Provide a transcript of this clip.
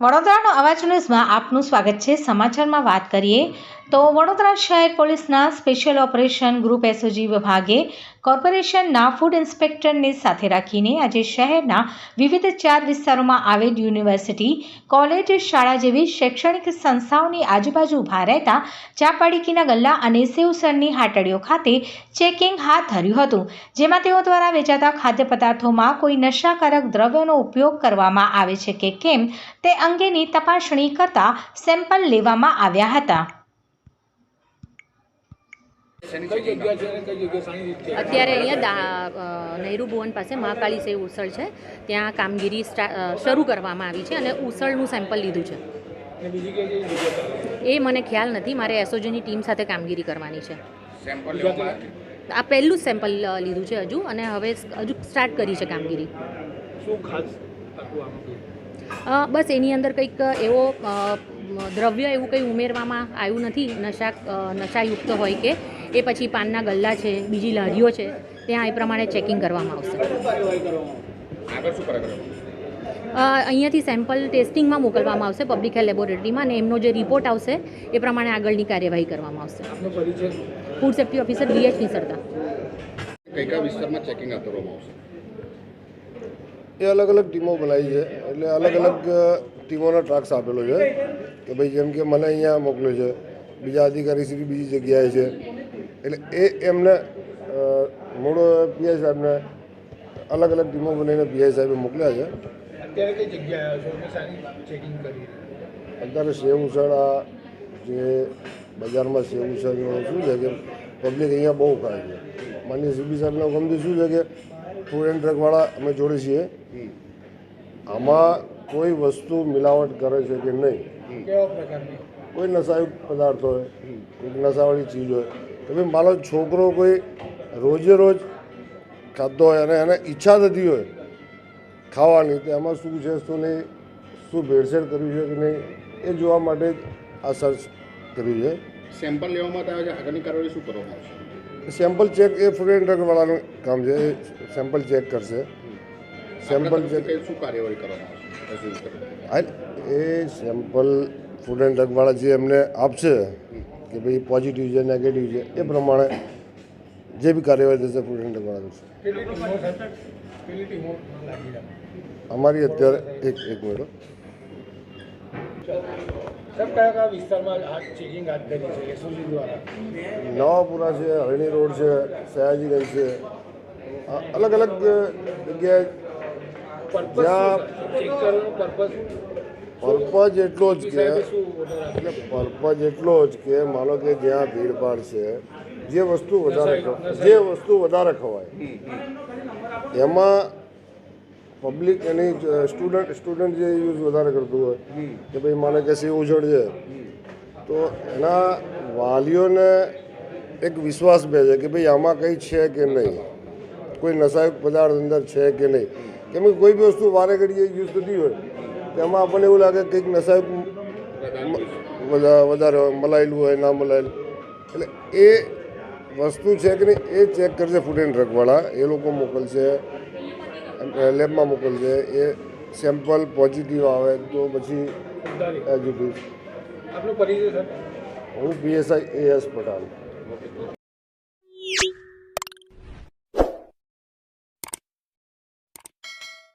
વડોદરાનો અવાજ ન્યૂઝમાં આપનું સ્વાગત છે. સમાચારમાં વાત કરીએ તો વડોદરા શહેર પોલીસના સ્પેશિયલ ઓપરેશન ગ્રુપ એસઓજી વિભાગે કોર્પોરેશનના ફૂડ ઇન્સ્પેક્ટરને સાથે રાખીને આજે શહેરના વિવિધ ચાર વિસ્તારોમાં આવેલ યુનિવર્સિટી, કોલેજ, શાળા જેવી શૈક્ષણિક સંસ્થાઓની આજુબાજુ ઊભા રહેતા ચાપાડીકીના ગલ્લા અને સેવસરની હાટડીઓ ખાતે ચેકિંગ હાથ ધર્યું હતું, જેમાં તેઓ દ્વારા વેચાતા ખાદ્ય પદાર્થોમાં કોઈ નશાકારક દ્રવ્યોનો ઉપયોગ કરવામાં આવે છે કે કેમ તે અંગેની તપાસણી કરતા સેમ્પલ લેવામાં આવ્યા હતા. અત્યારે અહીંયા નહેરુ ભુવન પાસે મહાકાળી સેવ ઉસળ છે. ત્યાં કામગીરી શરૂ કરવામાં આવી છે અને ઉસળનું સેમ્પલ લીધું છે. એ મને ખ્યાલ નથી મારે એસઓજીની ટીમ સાથે કામગીરી કરવાની છે. સેમ્પલ લેવામાં આવ્યા? આ પહેલું જ સેમ્પલ લીધું છે હજુ અને હવે હજુ સ્ટાર્ટ કરી છે કામગીરી. શું ખાસ બસ એની અંદર કંઈક એવો દ્રવ્ય એવું કંઈ ઉમેરવામાં આવ્યું નથી નશા નશાયુક્ત હોય કે એ પછી પાનના ગલ્લા છે બીજી લારીઓ છે ત્યાં એ પ્રમાણે ચેકિંગ કરવામાં આવશે. અહીંયાથી સેમ્પલ ટેસ્ટિંગમાં મોકલવામાં આવશે પબ્લિક હેલ્થ લેબોરેટરીમાં અને એમનો જે રિપોર્ટ આવશે એ પ્રમાણે આગળની કાર્યવાહી કરવામાં આવશે. ફૂડ સેફ્ટી ઓફિસર બીએચ નિસરતા. કઈ કયા વિસ્તારમાં ચેકિંગ હાથ ધરવામાં આવશે? એ અલગ અલગ ટીમો બનાવી છે. એટલે અલગ અલગ ટીમોનો ટ્રાક્સ આપેલો છે કે ભાઈ જેમ કે મને અહીંયા મોકલ્યો છે. બીજા અધિકારી શ્રી બીજી જગ્યાએ છે. એટલે એ એમને મૂળ પીઆઈ સાહેબને અલગ અલગ ટીમો બનાવીને પીઆઈ સાહેબે મોકલ્યા છે. અત્યારે સેવ ઉછાળા જે બજારમાં સેવ ઉછાળીનું શું છે કે પબ્લિક અહીંયા બહુ ખાય છે. માન્ય સીબી સાહેબના ગમતું શું છે કે ફૂડ એન્ડ ડ્રગવાળા અમે જોડે છીએ. આમાં કોઈ વસ્તુ મિલાવટ કરે છે કે નહીં? કોઈ નશાયુક્ત પદાર્થ હોય કોઈક નશાવાળી ચીજ હોય. તો ભાઈ મારો છોકરો કોઈ રોજે રોજ ખાધો હોય અને એને ઈચ્છા થતી હોય ખાવાની તો એમાં શું છે શું નહીં શું ભેળસેળ કર્યું છે કે નહીં એ જોવા માટે આ સર્ચ કર્યું છે. સેમ્પલ લેવા માટે આવે છે આગળની કાર્યવાહી શું કરવામાં આવશે? સેમ્પલ ચેક એ ફૂડ એન્ડ ડ્રગવાળાનું કામ છે. એ સેમ્પલ ચેક કરશે. સેમ્પલ ચેક શું કાર્યવાહી કરવામાં એ સેમ્પલ ફૂડ એન્ડ ડ્રગવાળા જે એમને આપશે કે ભાઈ પોઝિટિવ છે નેગેટિવ છે એ પ્રમાણે જે બી કાર્યવાહી થશે ફૂડ એન્ડ ડ્રગવાળા કરશે અમારી અત્યારે એક એક મિનિટ સાહેબ કયા કયા વિસ્તારમાં આ ચેકિંગ હાથ ધરી છે એસઓજી દ્વારા? નવાપુરા છે હરણી રોડ છે સયાજીગંજ છે. અલગ અલગ જગ્યાએ પર્પઝ એટલો જ કે? એટલે પર્પઝ એટલો જ કે માનો કે જ્યાં ભીડભાડ છે જે વસ્તુ વધારે જે વસ્તુ વધારે ખવાય. એમાં પબ્લિક એની સ્ટુડન્ટ સ્ટુડન્ટ જે યુઝ વધારે કરતું હોય કે ભાઈ માને કે સી ઉજળ છે તો એના વાલીઓને એક વિશ્વાસ બે છે કે ભાઈ આમાં કંઈ છે કે નહીં? કોઈ નશાયુક્ત પદાર્થ અંદર છે કે નહીં? કેમ કે કોઈ બી વસ્તુ વારે ઘડીએ યુઝ થતી હોય તેમાં આપણને એવું લાગે કે કંઈક નશાયુક્ત વધારે મલાયેલું હોય ના મલાયેલું. એટલે એ વસ્તુ છે કે નહીં એ ચેક કરશે ફૂડ એન્ડ ડ્રગવાળા એ લોકો મોકલશે. લેબમાં મોકલશે એ સેમ્પલ પોઝિટિવ આવે તો પછી સાહેબ હું પીએસઆઈ એએસ પટેલ